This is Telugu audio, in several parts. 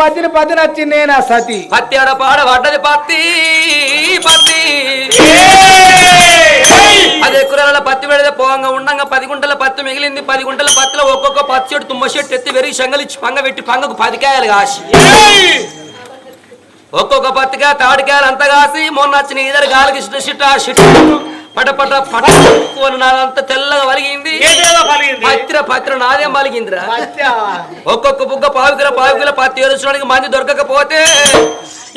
పత్తిని పత్తి నచ్చింది నేను ఆ సతి? పత్తి ఆడ పాడ పడ్డది పత్తి పత్తి. అదే కురాల పత్తి పెడితే పోంగా ఉండంగా పది గుంటల పత్తి మిగిలింది. పది గుంటల పత్తిలో ఒక్కొక్క పత్తి చెట్టు తుమ్మ చెట్టు ఎత్తి వెరిగి శంగలిచ్చి పంగ పెట్టి పంగకు పదికాయలు కాసి. ఒక్కొక్క పత్తిగా తాడికాయలు అంత కాసి మొన్న వచ్చిన ఇద్దరు గాలికి ఇష్ట షిట్ ఆ షిట్. పట పట పట నాదంతా తెల్లగా వలిగింది. పలిగింది పత్ర పత్ర నాదేం పలిగిందిరా ఒక్కొక్క బుగ్గ పావుకిల పావుకిల పత్తి ఏరుచడానికి మంది దొరకకపోతే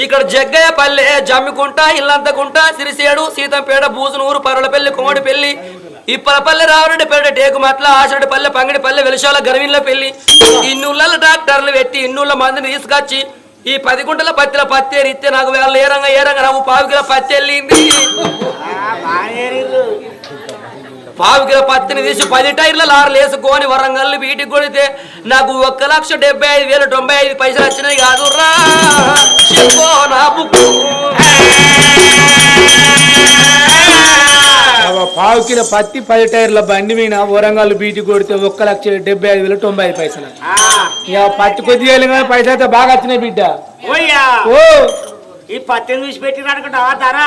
ఇక్కడ జగ్గయ్య పల్లె జమ్మికుంట ఇల్లంతకుంట సిరిసేడు సీతంపేట బూసునూరు పరులపల్లి పెళ్ళి ఇప్పలపల్లి రావరెడ్డి పేట టేకుమట్ల ఆషరెడ్డి పల్లె పంగిడి పల్లె వెలిశాల గరవిల్ల పెళ్ళి. ఇన్నుళ్ళ డాక్టర్లు పెట్టి ఇన్నుళ్ళ మందిని తీసుకొచ్చి ఈ పది గుంటల పత్తిల పత్తి ఎరిస్తే నాకు వేళ ఏ రంగ ఏ రంగ నాకు పావుకిల పత్తి వెళ్ళింది. పావు కిలో పత్తిని తీసి పది టైర్ల లారీలు వేసుకొని వరంగల్ వీటికి కొడితే నాకు ఒక్క లక్ష డెబ్బై ఐదు వేలు తొంభై ఐదు పైసలు వచ్చినాయి కాదు రా చెప్పో నా బుక్కు. పావు కిలో పత్తి పది టైర్ల బండి మీద వరంగల్ బీటి కొడితే ఒక్క లక్ష డెబ్బై ఐదు వేలు తొంభై ఐదు పైసలు. ఇక పత్తి కొద్దిగా పైసలు అయితే బాగా వచ్చినాయి బిడ్డ. ఓ. ఈ పత్తిని చూసి పెట్టిరు అనుకుంటావా ధర?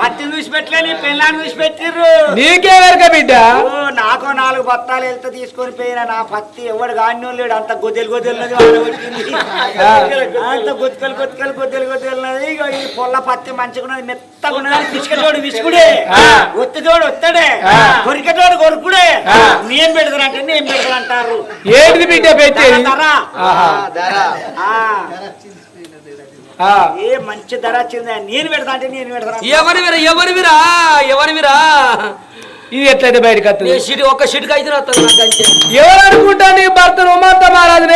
పత్తిని చూసి పెట్టలే నీ పిల్లని చూసి పెట్టిర్రు నీకే వెరక బిడ్డ. ఓ, నాకో నాలుగు బత్తాలు వెళ్తే తీసుకొని పోయిన నా పత్తి ఎవడు గాని లేడు అంత గొద్దెలు గొద్దెలున్నది వాడగొట్టింది అంత గొత్తుకలు గొత్తుకలు గొద్దెలు గొద్దెలున్నది ఈ పొల్ల పత్తి మంచిగా మెత్తగా ఉన్నది. పిసుకటోడు విసుకుడే. ఒత్తితోడు ఒత్తడే. కొరికటోడు కొరుకుడే. నేను పెడతానంటే నేను పెడతానంటారు ఏంటిది బిడ్డ పెట్టేది? ధర ఆహా. ఏ మంచి ధర వచ్చింది నేను పెడతా అంటే నేను పెడతాను? ఎవరివిరా ఎవరివిరా ఎవరివిరా ఇది ఎట్లయితే బయటకు వస్తుంది? ఒక్క షిట్కి అయితే వస్తుంది ఎవరు అనుకుంటా నీ భర్త ఉమాంత మహారాజు